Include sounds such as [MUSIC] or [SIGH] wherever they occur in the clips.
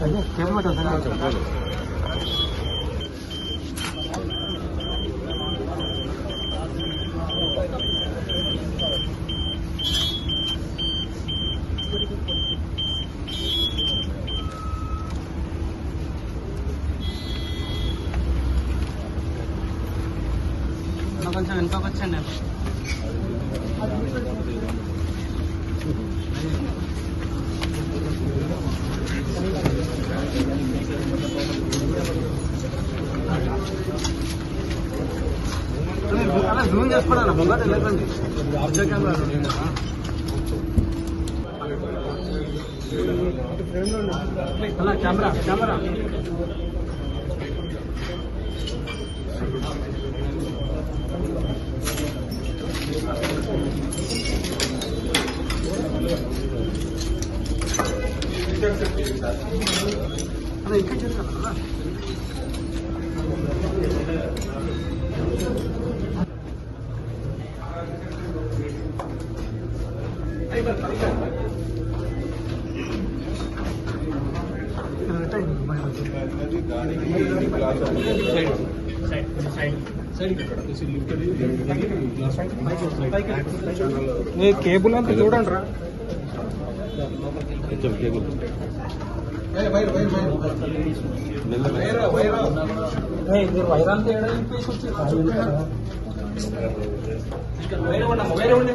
కొంచెం చేసుకోవడం ముంగట వెళ్ళకండి వచ్చే కెమెరా అలా కెమెరా కెమెరా అలా ఇంకా చేస్తాను కేబుల్ అంతా చూడండి రా. మీరు వైరాంత ఏడా చెప్పేసి వచ్చి వేరే ఉండమ్మా వేరే ఉండే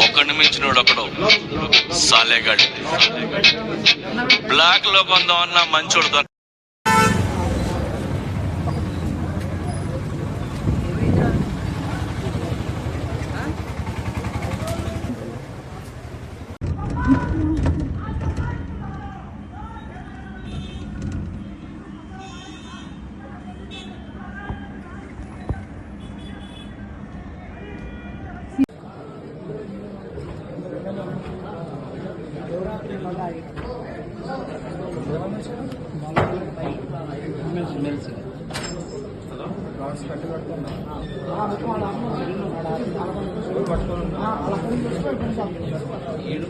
ఒకడిని మించినోడు ఒకడు. సాలేగాడి బ్లాక్లో కొందామన్నా మంచోడు ఏడు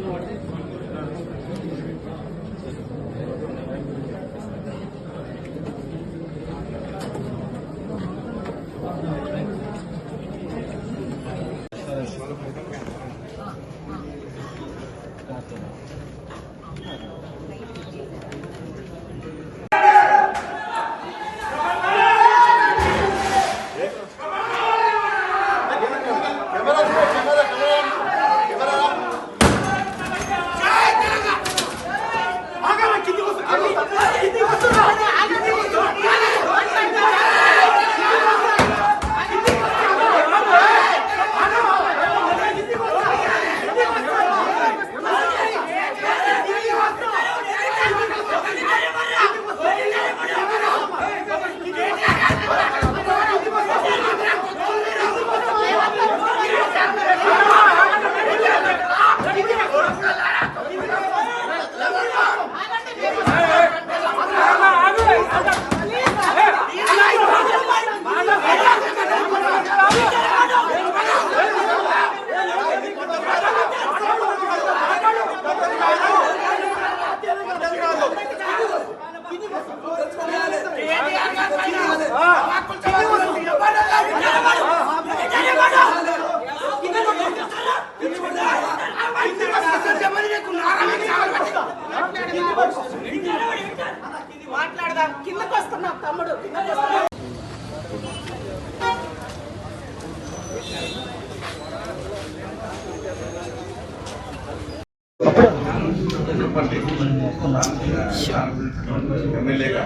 ఎమ్మెల్యేగా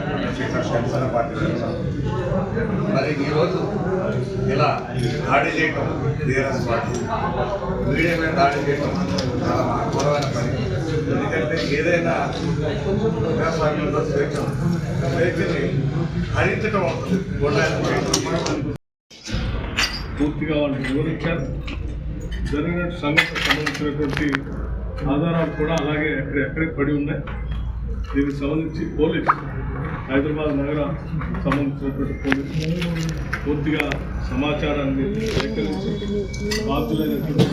మరి ఈరోజు ఇలా దాడి చేయటం టీఆర్ఎస్ పార్టీ. మీడియా మీద దాడి చేయటం చాలా ఘోరమైన పని. ఎందుకంటే ఏదైనా ప్రజాస్వామ్యంలో స్వేచ్ఛ స్వేచ్ఛని హరించడం అవుతుంది. పూర్తిగా వాళ్ళు వివరించారు. జరిగిన సంఘటనకు సంబంధించినటువంటి ఆధారాలు కూడా అలాగే ఎక్కడ ఎక్కడికి పడి ఉన్నాయి. దీనికి సంబంధించి పోలీస్ హైదరాబాద్ నగర సంబంధించినటువంటి పోలీస్ పూర్తిగా సమాచారాన్ని సేకరించి బాధ్యులైనటువంటి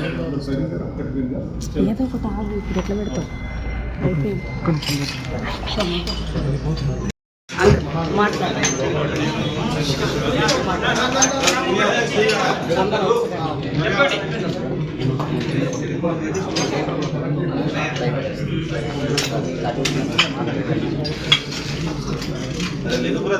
సైనికులు అక్కడికి వెళ్ళి ఏదో ఒకటి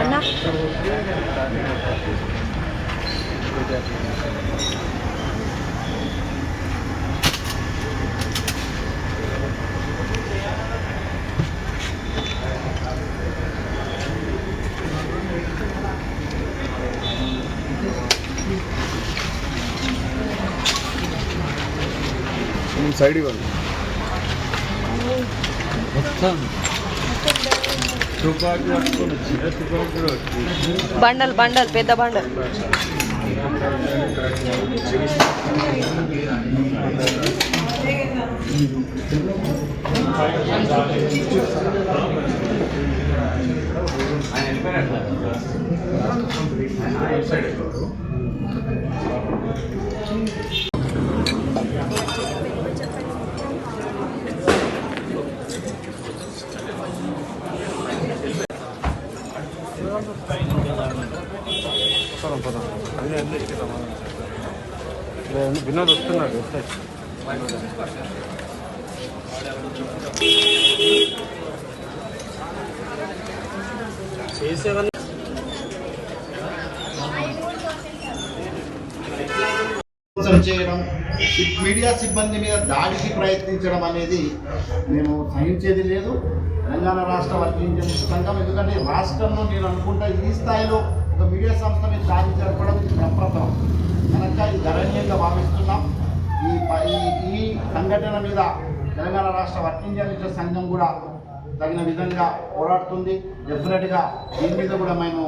Anak. ಸೈಡಿಗೆ ಬರ್ಲಿ బండల్ బండల్ పెద్ద బండల్. వినోద్ వస్తున్నాడు చేసేవన్నీ చేయడం మీడియా సిబ్బంది మీద దాడికి ప్రయత్నించడం అనేది మేము సహించేది లేదు. తెలంగాణ రాష్ట్ర వర్కింగ్ సంఘం ఎందుకంటే రాష్ట్రంలో నేను అనుకుంటా ఈ స్థాయిలో ఒక మీడియా సంస్థ మీద దాడి జరపడం ప్రప్రథం కనుక ఇది గణనీయంగా భావిస్తున్నాం. సంఘటన మీద తెలంగాణ రాష్ట్ర వర్కింగ్ జర్నలిస్ట్ సంఘం కూడా తగిన విధంగా పోరాడుతుంది. డెఫినెట్గా దీని మీద కూడా మేము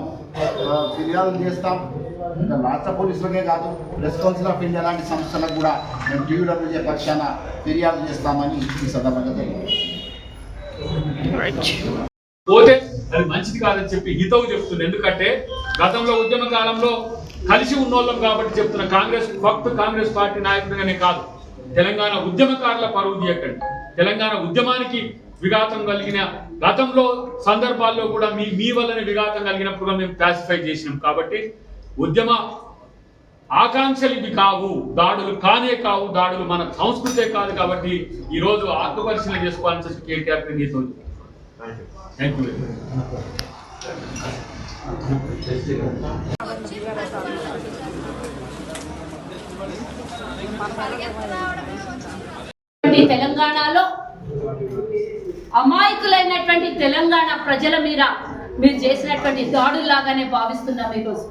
ఫిర్యాదులు చేస్తాం. రాష్ట్ర పోలీసులకే కాదు ప్రెస్ కౌన్సిల్ ఆఫ్ ఇండియా లాంటి సంస్థలకు కూడా మేము టీయూడబ్ల్యూజే పక్షాన ఫిర్యాదు చేస్తామని ఈ సందర్భంగా తెలియదు పోతే అది మంచిది కాదని చెప్పి హితవు చెప్తుంది. ఎందుకంటే గతంలో ఉద్యమ కాలంలో కలిసి ఉన్నోళ్ళం కాబట్టి చెప్తున్న. కాంగ్రెస్ భక్తు కాంగ్రెస్ పార్టీ నాయకుడిగానే కాదు. తెలంగాణ ఉద్యమకారుల పరువు తీయకండి. తెలంగాణ ఉద్యమానికి విఘాతం కలిగిన గతంలో సందర్భాల్లో కూడా మీ మీ వల్లనే విఘాతం కలిగినప్పుడు కూడా మేము క్లాసిఫై చేసినాం. కాబట్టి ఉద్యమ ఆకాంక్షలు ఇవి కావు దాడులు కానే కావు దాడులు మన సంస్కృతే కాదు కాబట్టి ఈరోజు ఆత్మపరిశీలన చేసుకోవాలని చెప్పి కేటీఆర్ నీతో థ్యాంక్ యూ వెరీ మచ్ తెలంగాణలో అమాయకులైనటువంటి తెలంగాణ ప్రజల మీద మీరు చేసినటువంటి దాడుల్లాగానే భావిస్తున్నాం ఈరోజు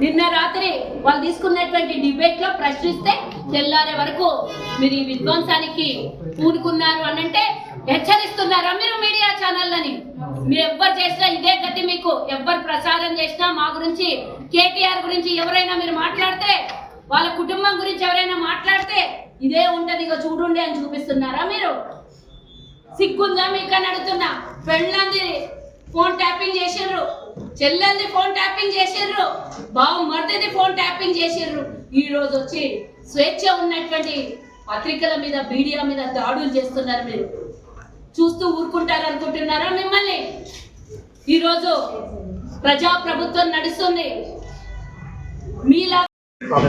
నిన్న రాత్రి వాళ్ళు తీసుకున్నటువంటి డిబేట్లో ప్రశ్నిస్తే తెల్లారే వరకు మీరు ఈ విధ్వంసానికి పూనుకున్నారు అనంటే హెచ్చరిస్తున్నారా మీరు మీడియా ఛానళ్ళని? మీరు ఎవ్వరు చేసినా ఇదే గతి మీకు. ఎవ్వరు ప్రసారం చేసినా మా గురించి కేటీఆర్ గురించి ఎవరైనా మీరు మాట్లాడితే వాళ్ళ కుటుంబం గురించి ఎవరైనా మాట్లాడితే ఇదే ఉంటది ఇక చూడుండి అని చూపిస్తున్నారా మీరు? సిగ్గుందా మీకు అని అడుగుతున్నా. పెళ్ళంది ఫోన్ ట్యాపింగ్ చేసిండ్రు చెల్లెల్ది ఫోన్ ట్యాపింగ్ చేసిర్రు. బావు మర్దిది ఫోన్ ట్యాపింగ్ చేసిర్రు. ఈ రోజు వచ్చి స్వేచ్ఛ ఉన్నటువంటి పత్రికల మీద మీడియా మీద దాడులు చేస్తున్నారు మీరు. చూస్తూ ఊరుకుంటారు అనుకుంటున్నారా మిమ్మల్ని? ఈరోజు ప్రజా ప్రభుత్వం నడుస్తుంది. మీలా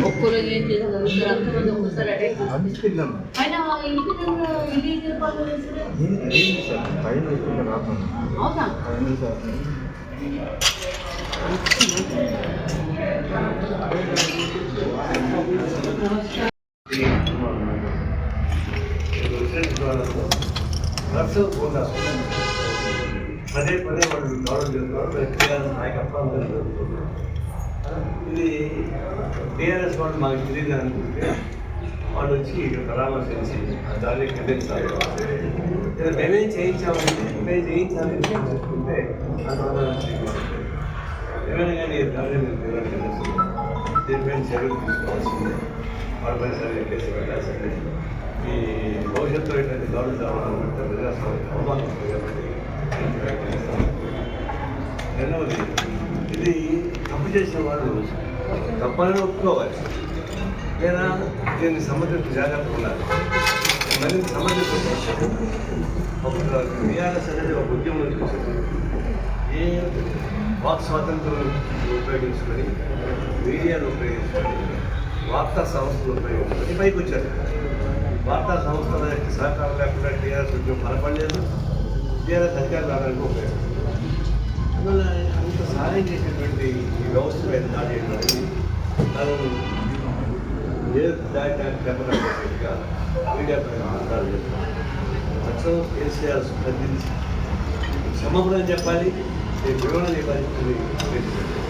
ఒక్కరోజు ఏం చేశారు? అంతమంది ఒక్కసారి అటాక్. ఆయన ఇంటి దగ్గర ఇల్లు ఏర్పాటు. అవునా? పదే పదే వాళ్ళు గౌరవం చేస్తున్నారు నాయకత్వం జరుగుతుంది ఇది టీఆర్ఎస్ వాళ్ళు మాకు తెలియదు అనుకుంటే వాళ్ళు వచ్చి ఇక్కడ పరామర్శించి దాన్ని ఖండించాలి ఇది మేమేం చేయించామంటే మేమే చేయించాలని చెప్పుకుంటే ఏమైనా కానీ దాన్ని మేము దీనిపైన చర్యలు తీసుకోవాల్సిందే. వాళ్ళపై సరే కేసు పెట్టాల్సిందే. ఈ భవిష్యత్తులో ఇటువంటి దాడులు జరగాలంటే ప్రజాస్వామ్యం అవమానం కాబట్టి రెండవది ఇది చేసిన వాడు తప్పని ఒప్పుకోవాలి. లేదా దీన్ని సమర్థించి జాగ్రత్తగా ఉండాలి. మరి సమర్థించుకోవాలి ఒక టీఆర్ఎస్ అనేది ఒక ఉద్యమం చూసింది ఏ వాక్ స్వాతంత్రం ఉపయోగించుకొని మీడియాను ఉపయోగించుకొని వార్తా సంస్థలు ఉపయోగించుకొని పైకి వచ్చారు వార్తా సంస్థల యొక్క సహకారం లేకుండా టీఆర్ఎస్ ఉద్యమం బలపడలేదు. టీఆర్ఎస్ అధికారులు రావడానికి ఉపయోగించారు అందువల్ల అంత సహాయం ఈ వ్యవస్థ మీద దాడి చేయడం తను ఏ దాడి చెప్పినట్టుగా మీడియా పైన ఆధారాలు కేసీఆర్ స్పందించి చెప్పాలి నేను వివరణ చెప్పాలి [COUGHS]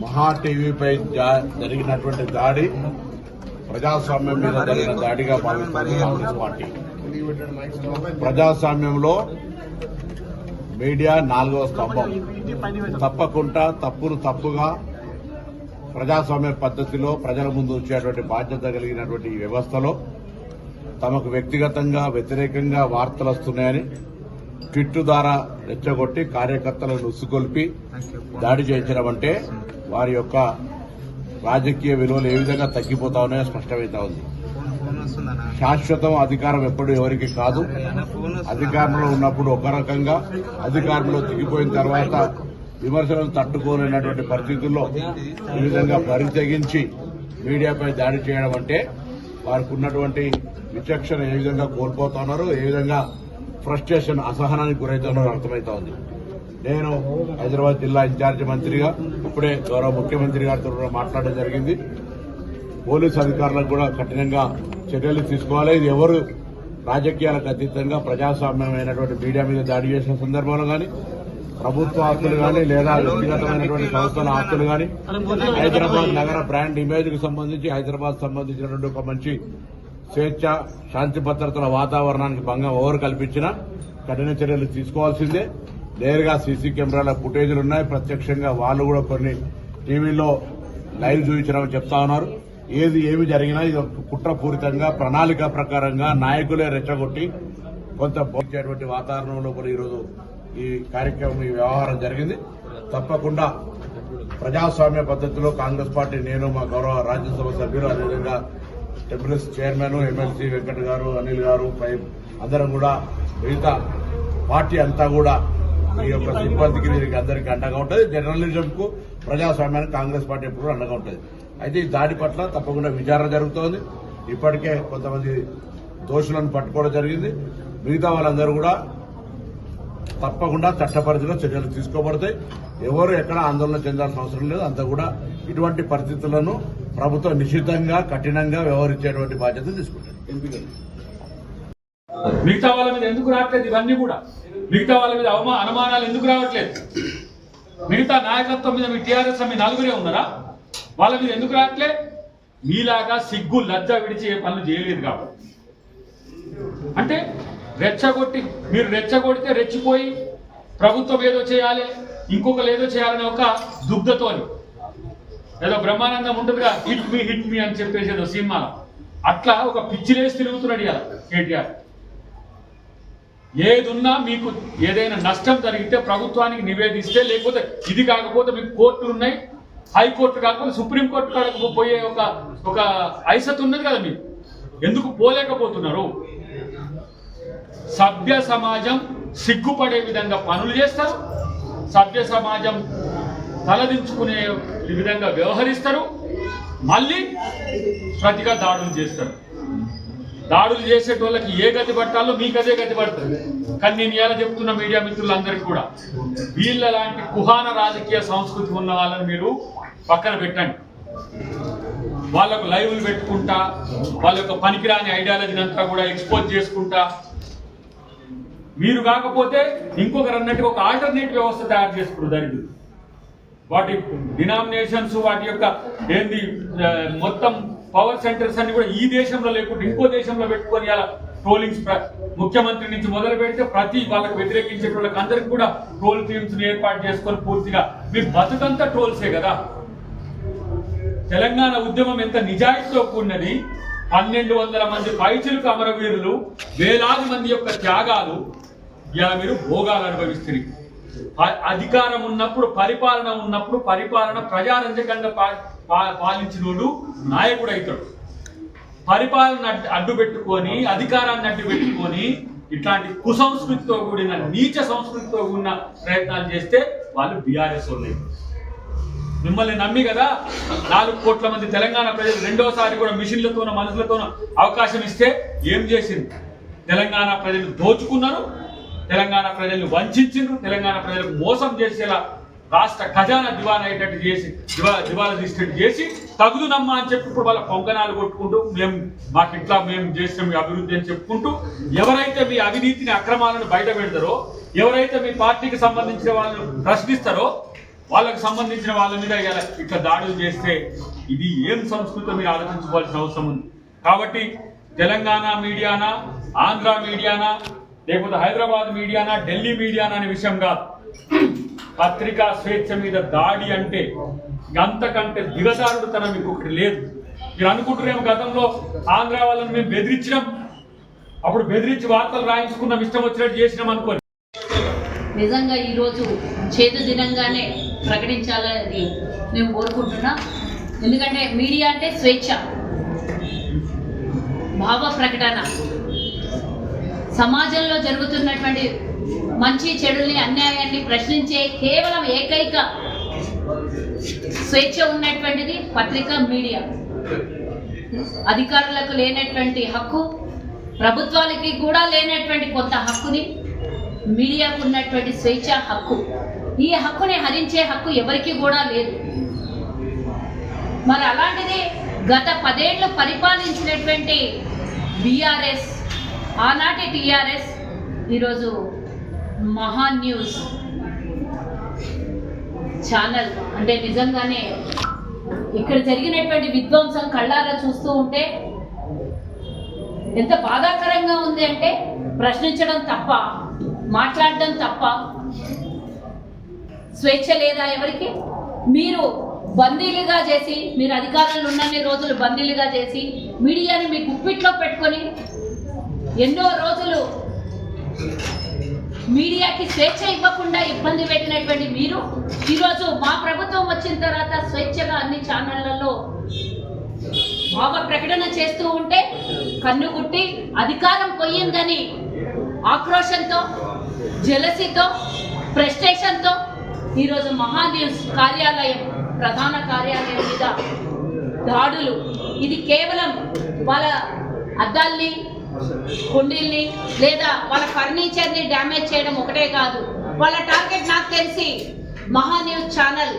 మహా టీవీపై జరిగినటువంటి దాడి ప్రజాస్వామ్యం మీద జరిగిన దాడిగా భావిస్తుంది కాంగ్రెస్ పార్టీ ప్రజాస్వామ్యంలో మీడియా నాలుగవ స్తంభం. తప్పకుండా తప్పును తప్పుగా ప్రజాస్వామ్య పద్ధతిలో ప్రజల ముందు వచ్చేటువంటి బాధ్యత కలిగినటువంటి ఈ వ్యవస్థలో తమకు వ్యక్తిగతంగా వ్యతిరేకంగా వార్తలు వస్తున్నాయని ట్విట్టు ద్వారా రెచ్చగొట్టి కార్యకర్తలను ఉసుగొల్పి దాడి చేయించడం అంటే వారి యొక్క రాజకీయ విలువలు ఏ విధంగా తగ్గిపోతా ఉన్నాయో స్పష్టమవుతా ఉంది. శాశ్వతం అధికారం ఎప్పుడు ఎవరికి కాదు. అధికారంలో ఉన్నప్పుడు ఒక రకంగా అధికారంలో దిగిపోయిన తర్వాత విమర్శలను తట్టుకోలేనటువంటి పరిస్థితుల్లో ఈ విధంగా బరి తెగించి మీడియాపై దాడి చేయడం అంటే వారికి ఉన్నటువంటి విచక్షణ ఏ విధంగా కోల్పోతున్నారు ఏ విధంగా ఫ్రస్ట్రేషన్ అసహనానికి గురవుతున్నారో అర్థమవుతా ఉంది. నేను హైదరాబాద్ జిల్లా ఇన్ఛార్జి మంత్రిగా ఇప్పుడే గౌరవ ముఖ్యమంత్రి గారితో మాట్లాడడం జరిగింది. పోలీసు అధికారులకు కూడా కఠినంగా చర్యలు తీసుకోవాలి. ఇది ఎవరు రాజకీయాలకు అతీతంగా ప్రజాస్వామ్యమైనటువంటి మీడియా మీద దాడి చేసిన సందర్భంలో కానీ ప్రభుత్వ ఆస్తులు కానీ లేదా వ్యక్తిగతమైనటువంటి సంస్థల ఆస్తులు కానీ హైదరాబాద్ నగర బ్రాండ్ ఇమేజ్కు సంబంధించి హైదరాబాద్ సంబంధించినటువంటి ఒక మంచి స్వేచ్ఛ శాంతి భద్రతల వాతావరణానికి భంగం ఎవరు కల్పించినా కఠిన చర్యలు తీసుకోవాల్సిందే. నేరుగా సీసీ కెమెరాల ఫుటేజీలు ఉన్నాయి. ప్రత్యక్షంగా వాళ్ళు కూడా కొన్ని టీవీలో లైవ్ చూపించడం చెప్తా ఉన్నారు. ఏది ఏమి జరిగినా ఇది ఒక కుట్రపూరితంగా ప్రణాళిక ప్రకారంగా నాయకులే రెచ్చగొట్టి కొంత బోధించేటువంటి వాతావరణంలో కూడా ఈరోజు ఈ కార్యక్రమం ఈ వ్యవహారం జరిగింది. తప్పకుండా ప్రజాస్వామ్య పద్ధతిలో కాంగ్రెస్ పార్టీ నేను మా గౌరవ రాజ్యసభ సభ్యులు అదేవిధంగా టెంపుల్స్ చైర్మన్ ఎమ్మెల్సీ వెంకట్ గారు అనిల్ గారు పై అందరం కూడా మిగతా పార్టీ అంతా కూడా ఈ యొక్క సిబ్బందికి అందరికీ అండగా ఉంటుంది. జర్నలిజంకు ప్రజాస్వామ్యానికి కాంగ్రెస్ పార్టీ ఎప్పుడు అండగా ఉంటుంది. అయితే ఈ దాడి పట్ల తప్పకుండా విచారణ జరుగుతోంది. ఇప్పటికే కొంతమంది దోషులను పట్టుకోవడం జరిగింది. మిగతా వాళ్ళందరూ కూడా తప్పకుండా చట్టపరిధిలో చర్యలు తీసుకోబడతాయి. ఎవరు ఎక్కడ ఆందోళన చెందాల్సిన అవసరం లేదు. అంతా కూడా ఇటువంటి పరిస్థితులను ప్రభుత్వం నిశ్చితంగా కఠినంగా వ్యవహరించేటువంటి బాధ్యత తీసుకుంటారు మిగతా వాళ్ళ మీద ఎందుకు రావట్లేదు ఇవన్నీ కూడా? మిగతా వాళ్ళ మీద అవమా అనుమానాలు ఎందుకు రావట్లేదు? మిగతా నాయకత్వం మీద మీ టీఆర్ఎస్ మీ నలుగురే ఉన్నారా? వాళ్ళ మీద ఎందుకు రావట్లే? మీలాగా సిగ్గు లజ్జ విడిచి ఏ పనులు చేయలేదు కాబట్టి. అంటే రెచ్చగొట్టి మీరు రెచ్చగొడితే రెచ్చిపోయి ప్రభుత్వం ఏదో చేయాలి ఇంకొకరు ఏదో చేయాలనే ఒక దుగ్ధతోని. ఏదో బ్రహ్మానందం ఉంటుందిగా హిట్ మీ హిట్ మీ అని చెప్పేసి ఏదో సినిమా అట్లా ఒక పిచ్చిలేసి తిరుగుతున్నాడు ఇలా కేటీఆర్. ఏదున్నా మీకు ఏదైనా నష్టం జరిగితే ప్రభుత్వానికి నివేదిస్తే లేకపోతే ఇది కాకపోతే మీకు కోర్టులు ఉన్నాయి హైకోర్టు కాకపోతే సుప్రీంకోర్టు కాడకు పోయే ఒక ఒక ఐసత్ ఉన్నది కదా మీకు ఎందుకు పోలేకపోతున్నారు? సభ్య సమాజం సిగ్గుపడే విధంగా పనులు చేస్తారు. సభ్య సమాజం తలదించుకునే విధంగా వ్యవహరిస్తారు. మళ్ళీ ప్రతిగా దాడులు చేస్తారు. దాడులు చేసేటోళ్ళకి ఏ గతి పట్టాలో మీకు అదే గతి పడుతుంది. కానీ నేను ఇలా చెప్తున్న మీడియా మిత్రులందరికీ కూడా వీళ్ళ లాంటి కుహాన రాజకీయ సంస్కృతి ఉన్న వాళ్ళని మీరు పక్కన పెట్టండి. వాళ్ళకు లైవ్లు పెట్టుకుంటా వాళ్ళ యొక్క పనికిరాని ఐడియాలజీని అంతా కూడా ఎక్స్పోజ్ చేసుకుంటా. మీరు కాకపోతే ఇంకొకరు అన్నట్టు ఒక ఆల్టర్నేట్ వ్యవస్థ తయారు చేసుకున్నారు దరిద్రులు. వాటి డినామినేషన్స్ వాటి యొక్క ఏంది మొత్తం పవర్ సెంటర్స్ అన్ని కూడా ఈ దేశంలో లేకుండా ఇంకో దేశంలో పెట్టుకొని అలా ట్రోలింగ్స్ ముఖ్యమంత్రి నుంచి మొదలు పెడితే ప్రతి వాళ్ళకి వ్యతిరేకించే వాళ్ళకి అందరికి కూడా ట్రోల్ టీమ్స్ ఏర్పాటు చేసుకొని పూర్తిగా మీ బతుకంతా ట్రోల్సే కదా? తెలంగాణ ఉద్యమం ఎంత నిజాయితీతో కూడినది పన్నెండు వందల మంది పైచిలుకు అమరవీరులు వేలాది మంది యొక్క త్యాగాలు ఇలా మీరు భోగాలు అనుభవిస్తుంది అధికారం ఉన్నప్పుడు పరిపాలన ఉన్నప్పుడు పరిపాలన ప్రజారంజకంగా పాలించినోడు నాయకుడు అవుతాడు పరిపాలన అడ్డు- అడ్డు పెట్టుకొని అధికారాన్ని అడ్డు పెట్టుకొని ఇట్లాంటి కుసంస్కృతితో కూడిన నీచ సంస్కృతితో కూడిన ప్రయత్నాలు చేస్తే వాళ్ళు బీఆర్ఎస్ వాళ్ళు. మిమ్మల్ని నమ్మి కదా నాలుగు కోట్ల మంది తెలంగాణ ప్రజలు రెండోసారి కూడా మిషన్లతోనూ మనుషులతోనూ అవకాశం ఇస్తే ఏం చేసింది తెలంగాణ ప్రజలు దోచుకున్నారు తెలంగాణ ప్రజల్ని వంచిండ్రు తెలంగాణ ప్రజలకు మోసం చేసేలా రాష్ట్ర ఖజానా దివానా అయ్యేటట్టు చేసి దివా దివాలా తీసేటట్టు చేసి తగుదునమ్మా అని చెప్పి ఇప్పుడు వాళ్ళ పొంగనాలు కొట్టుకుంటూ మేము మాకు ఇట్లా మేము చేసాం అభివృద్ధి అని చెప్పుకుంటూ ఎవరైతే మీ అవినీతిని అక్రమాలను బయట పెడతారో ఎవరైతే మీ పార్టీకి సంబంధించిన వాళ్ళను ప్రశ్నిస్తారో వాళ్ళకు సంబంధించిన వాళ్ళ మీద ఇలా ఇట్లా దాడులు చేస్తే ఇది ఏం సంస్కృతి మీరు ఆలోచించుకోవాల్సిన అవసరం ఉంది. కాబట్టి తెలంగాణ మీడియానా ఆంధ్ర మీడియానా లేకపోతే హైదరాబాద్ మీడియానా ఢిల్లీ మీడియానా అనే విషయం కాదు. పత్రికా స్వేచ్ఛ మీద దాడి అంటే అంతకంటే దిగజారుడుతనం ఇంకొకటి లేదు. మీరు అనుకుంటున్నాము గతంలో ఆంధ్ర వాళ్ళని మేము బెదిరించినాం. అప్పుడు బెదిరించి వార్తలు రాయించుకున్నాం ఇష్టం వచ్చినట్టు చేసినాం అనుకోని. నిజంగా ఈరోజు చేదు దినంగానే ప్రకటించాలని మేము కోరుకుంటున్నాం. ఎందుకంటే మీడియా అంటే స్వేచ్ఛ భావ ప్రకటన. సమాజంలో జరుగుతున్నటువంటి మంచి చెడుల్ని అన్యాయాన్ని ప్రశ్నించే కేవలం ఏకైక స్వేచ్ఛ ఉన్నటువంటిది పత్రిక మీడియా. అధికారులకు లేనటువంటి హక్కు ప్రభుత్వాలకి కూడా లేనటువంటి కొంత హక్కుని మీడియాకు ఉన్నటువంటి స్వేచ్ఛ హక్కు. ఈ హక్కుని హరించే హక్కు ఎవరికి కూడా లేదు. మరి అలాంటిది గత పదేళ్ళు పరిపాలించినటువంటి బీఆర్ఎస్ ఆనాటి టీఆర్ఎస్ ఈరోజు మహా న్యూస్ ఛానల్. అంటే నిజంగానే ఇక్కడ జరిగినటువంటి విధ్వంసం కళ్ళారా చూస్తూ ఉంటే ఎంత బాధాకరంగా ఉంది అంటే ప్రశ్నించడం తప్ప మాట్లాడడం తప్ప స్వేచ్ఛ లేదా ఎవరికి? మీరు బందీలుగా చేసి మీరు అధికారంలో ఉన్నన్ని రోజులు బందీలుగా చేసి మీడియాని మీ గుప్పిట్లో పెట్టుకొని ఎన్నో రోజులు మీడియాకి స్వేచ్ఛ ఇవ్వకుండా ఇబ్బంది పెట్టినటువంటి మీరు ఈరోజు మా ప్రభుత్వం వచ్చిన తర్వాత స్వేచ్ఛగా అన్ని ఛానళ్ళలో భావ ప్రకటన చేస్తూ ఉంటే కన్నుగుట్టి అధికారం పోయిందని ఆక్రోషంతో జలసితో ప్రెస్టేషన్తో ఈరోజు మహా న్యూస్ కార్యాలయం ప్రధాన కార్యాలయం మీద దాడులు. ఇది కేవలం వాళ్ళ అద్దాల్ని కుండీల్ని లేదా వాళ్ళ ఫర్నిచర్ని డ్యామేజ్ చేయడం ఒకటే కాదు. వాళ్ళ టార్గెట్ నాకు తెలిసి మహా న్యూస్ ఛానల్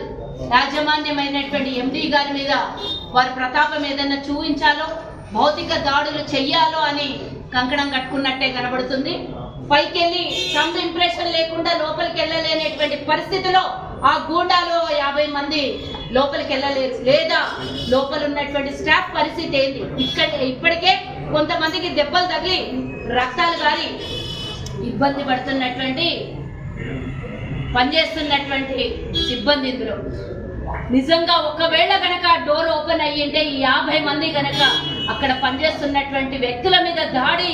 యాజమాన్యమైనటువంటి ఎండి గారి మీద వారి ప్రతాపం ఏదైనా చూపించాలో భౌతిక దాడులు చెయ్యాలో అని కంకణం కట్టుకున్నట్టే కనబడుతుంది. పైకెళ్ళి సమ్ ఇంప్రెషన్ లేకుండా లోపలికి వెళ్ళలేనటువంటి పరిస్థితిలో ఆ గూండాలో యాభై మంది లోపలికి వెళ్ళలేరు. లేదా లోపల ఉన్నటువంటి స్టాఫ్ పరిస్థితి ఏంటి? ఇక్కడ ఇప్పటికే కొంతమందికి దెబ్బలు తగిలి రక్తాలు గారి ఇబ్బంది పడుతున్నటువంటి పనిచేస్తున్నటువంటి సిబ్బంది ఇందులో. నిజంగా ఒకవేళ కనుక డోర్ ఓపెన్ అయ్యింటే ఈ యాభై మంది కనుక అక్కడ పనిచేస్తున్నటువంటి వ్యక్తుల మీద దాడి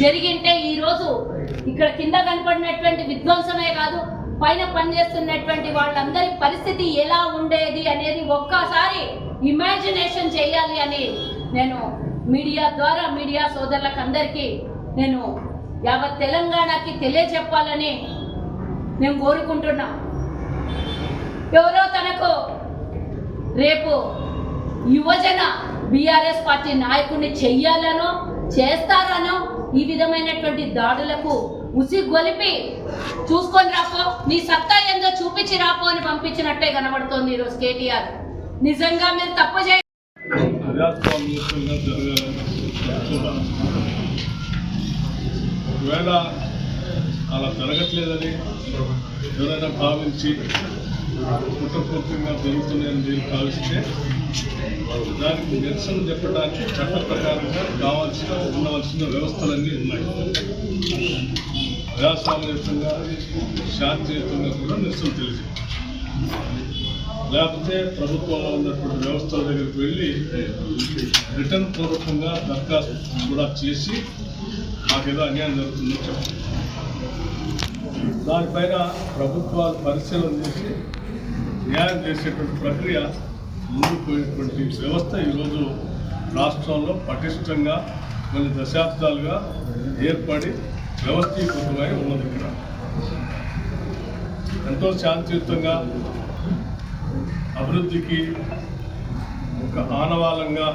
జరిగింటే ఈరోజు ఇక్కడ కింద కనపడినటువంటి విధ్వంసమే కాదు పైన పనిచేస్తున్నటువంటి వాళ్ళందరి పరిస్థితి ఎలా ఉండేది అనేది ఒక్కసారి ఇమాజినేషన్ చేయాలి అని నేను మీడియా ద్వారా మీడియా సోదరులకు అందరికీ నేను యావత్ తెలంగాణకి తెలియచెప్పాలని నేను కోరుకుంటున్నా. ఎవరో తనకు రేపు యువజన బీఆర్ఎస్ పార్టీ నాయకుడిని చెయ్యాలనో చేస్తారనో ఈ విధమైనటువంటి దాడులకు ఉసి గొలిపి చూసుకొని రాపో. నీ సత్తా ఏందో చూపించి రాపో అని పంపించినట్టే కనబడుతోంది ఈరోజు కేటీఆర్. నిజంగా మీరు తప్పు చేయ ఒకవేళ అలా జరగట్లేదని ఎవరైనా భావించి కుట్రపూర్తిగా జరుగుతున్నాయని మీరు భావిస్తే దానికి నిరసన చెప్పడానికి చట్ట ప్రకారంగా కావాల్సిన ఉండవలసిన వ్యవస్థలన్నీ ఉన్నాయి. ప్రజాస్వామ్యయుతంగా శాంతియుతంగా కూడా నిరసన తెలియదు లేకపోతే ప్రభుత్వంలో ఉన్నటువంటి వ్యవస్థల దగ్గరికి వెళ్ళి రిటర్న్ పూర్వకంగా దరఖాస్తు కూడా చేసి మాకేదో అన్యాయం జరుగుతుందని చెప్పారు దానిపైన ప్రభుత్వాలు పరిశీలన చేసి న్యాయం చేసేటువంటి ప్రక్రియ ముందుకు పోయేటువంటి వ్యవస్థ ఈరోజు రాష్ట్రంలో పటిష్టంగా కొన్ని దశాబ్దాలుగా ఏర్పడి వ్యవస్థీకృతమై ఉన్నది ఇక్కడ. ఎంతో శాంతియుతంగా అభివృద్ధికి ఒక ఆనవాలంగా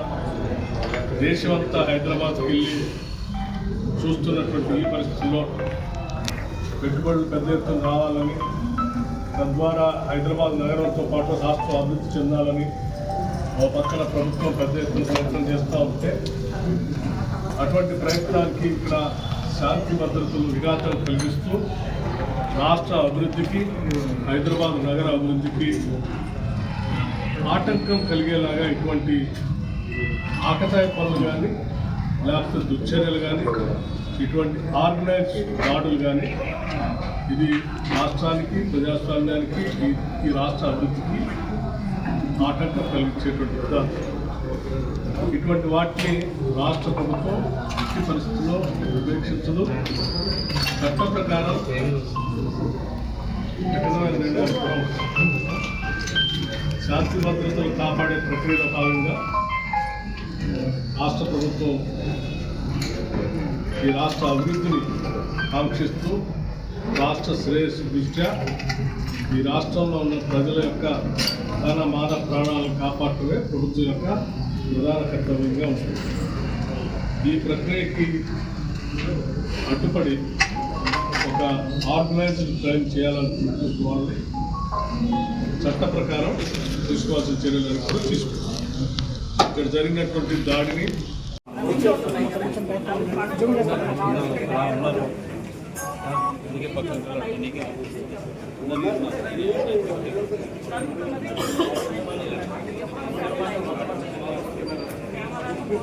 దేశమంతా హైదరాబాద్కి వెళ్ళి చూస్తున్నటువంటి ఈ పరిస్థితుల్లో పెట్టుబడులు పెద్ద ఎత్తున రావాలని తద్వారా హైదరాబాద్ నగరంతో పాటు రాష్ట్రం అభివృద్ధి చెందాలని ఓ పక్కన ప్రభుత్వం పెద్ద ఎత్తున ప్రయత్నం చేస్తూ ఉంటే అటువంటి ప్రయత్నానికి ఇక్కడ శాంతి భద్రతలు విఘాతం కలిగిస్తూ రాష్ట్ర అభివృద్ధికి హైదరాబాద్ నగర అభివృద్ధికి ఆటంకం కలిగేలాగా ఇటువంటి ఆకతాయి పనులు కానీ లేకపోతే దుశ్చర్యలు కానీ ఇటువంటి ఆర్గనైజ్ దాడులు కానీ ఇది రాష్ట్రానికి ప్రజాస్వామ్యానికి ఈ ఈ రాష్ట్ర అభివృద్ధికి ఆటంకం కలిగించేటువంటి విధానం. ఇటువంటి వాటిని రాష్ట్ర ప్రభుత్వం ఎట్టి పరిస్థితుల్లో ఉపేక్షించదు చట్టం ప్రకారం కఠినమైన నిర్ణయాలు శాంతి భద్రతలు కాపాడే ప్రక్రియలో భాగంగా రాష్ట్ర ప్రభుత్వం ఈ రాష్ట్ర అభివృద్ధిని కాంక్షిస్తూ రాష్ట్ర శ్రేయస్సు దృష్ట్యా ఈ రాష్ట్రంలో ఉన్న ప్రజల యొక్క ధన మాన ప్రాణాలను కాపాడటమే ప్రభుత్వం యొక్క ప్రధాన కర్తవ్యంగా ఉంటుంది. ఈ ప్రక్రియకి అడ్డుపడి ఒక ఆర్గనైజ్డ్ క్రైమ్ చేయాలనుకుంటున్న వాళ్ళని చట్ట ప్రకారం తీసుకోవాల్సిన చర్యలను కూడా తీసుకుంటాం. ఇక్కడ జరిగినటువంటి దాడిని ఐదు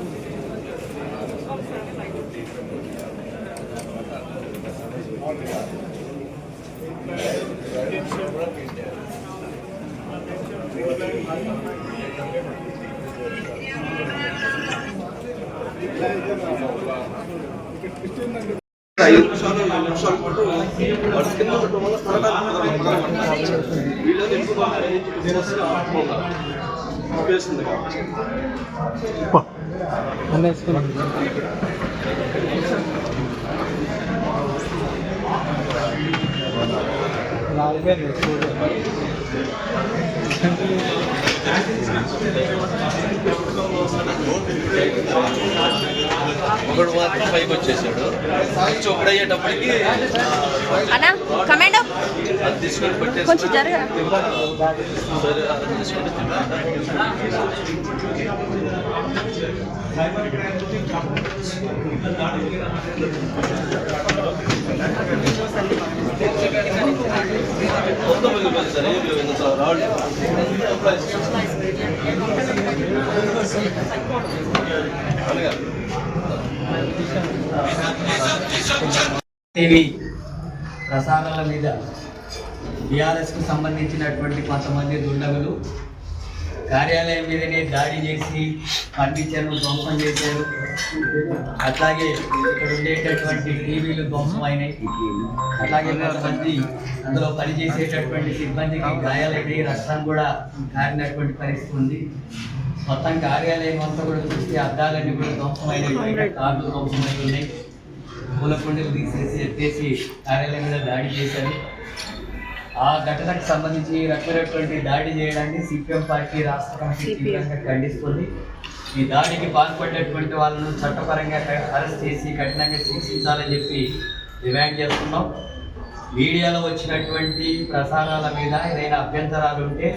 నిమిషాలు నాలుగు నిమిషాల పాటు వాడు కింద ఉండటం వల్ల పడడానికి వీళ్ళని ఎక్కువ చేస్తుంది కాబట్టి ఒకడు మాత్రం పైకి వచ్చేసాడు. కొంచెం ఒకడు అయ్యేటప్పటికి అన్నా కమాండో. అది తీసుకొని పెట్టేసి కొంచెం జరగరా? సరే అది తీసుకొని మొత్తం మీద సార్కు టీవీ ప్రసారాల మీద బీఆర్ఎస్కు సంబంధించినటువంటి కొంతమంది దుండగులు కార్యాలయం మీదనే దాడి చేసి ఫర్నిచర్ను ధ్వంసం చేశారు. అట్లాగే ఇక్కడ ఉండేటటువంటి టీవీలు ధ్వంసం అయినాయి అట్లాగే కొంతమంది అందులో పనిచేసేటటువంటి సిబ్బందికి గాయాలైనవి రక్తం కూడా కారినటువంటి పరిస్థితి ఉంది. మొత్తం కార్యాలయం అంతా కూడా చూస్తే అద్దాలన్నీ కూడా ధ్వంసమైనవి కార్లు ధ్వంసమై ఉన్నాయి పూలకుండలు తీసేసి ఎత్తేసి కార్యాలయం మీద దాడి చేశారు. ఆ ఘటనకు సంబంధించి రకమైనటువంటి దాడి చేయడాన్ని సిపిఎం పార్టీ రాష్ట్ర కమిటీ తీవ్రంగా ఖండిస్తుంది. ఈ దాడికి పాల్పడినటువంటి వాళ్ళను చట్టపరంగా అరెస్ట్ చేసి కఠినంగా శిక్షించాలని చెప్పి డిమాండ్ చేస్తున్నాం. మీడియాలో వచ్చినటువంటి ప్రసారాల మీద ఏదైనా అభ్యంతరాలు ఉంటే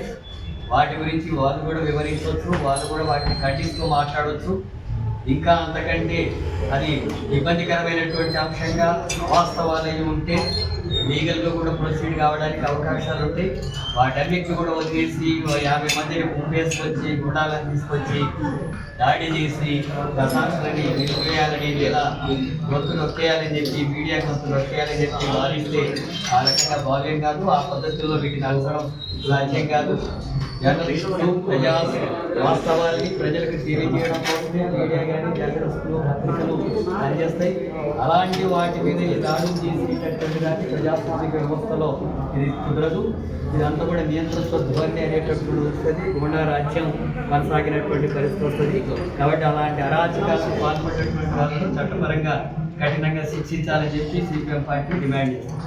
వాటి గురించి వాళ్ళు కూడా వివరించవచ్చు వాళ్ళు కూడా వాటిని ఖండిస్తూ మాట్లాడవచ్చు. ఇంకా అంతకంటే అది ఇబ్బందికరమైనటువంటి అంశంగా వాస్తవాలు ఉంటే లీగల్గా కూడా ప్రొసీడ్ కావడానికి అవకాశాలు ఉంటాయి. వాటన్నిటిని కూడా వదిలేసి యాభై మందిని పంపేసుకొచ్చి గుండాలను తీసుకొచ్చి దాడి చేసి ప్రశాంతులని నిలిపేయాలని లేదా గొంతు నొక్కేయాలని చెప్పి మీడియా గొంతు నొక్కేయాలని చెప్పి భావిస్తే ఆ రకంగా భావ్యం కాదు. ఆ పద్ధతుల్లో వీటిని అవసరం రాజ్యం కాదు. జర్నలిస్టులు ప్రజా వాస్తవాల్ని ప్రజలకు తెలియజేయడం కోసమే మీడియా కానీ జర్నలిస్టులు పత్రికలు పనిచేస్తాయి. అలాంటి వాటి మీద ఈ దాడులు చేసేటటువంటి కానీ ప్రజాస్వామిక వ్యవస్థలో ఇది కుదరదు. ఇదంతా కూడా నియంత్రిత ధోరణి అనేటటువంటి వస్తుంది. గుండా రాజ్యం కొనసాగినటువంటి పరిస్థితి వస్తుంది. కాబట్టి అలాంటి అరాచకాలకు పాల్పడినటువంటి వాళ్ళను చట్టపరంగా కఠినంగా శిక్షించాలని చెప్పి సిపిఎం పార్టీ డిమాండ్ చేస్తుంది.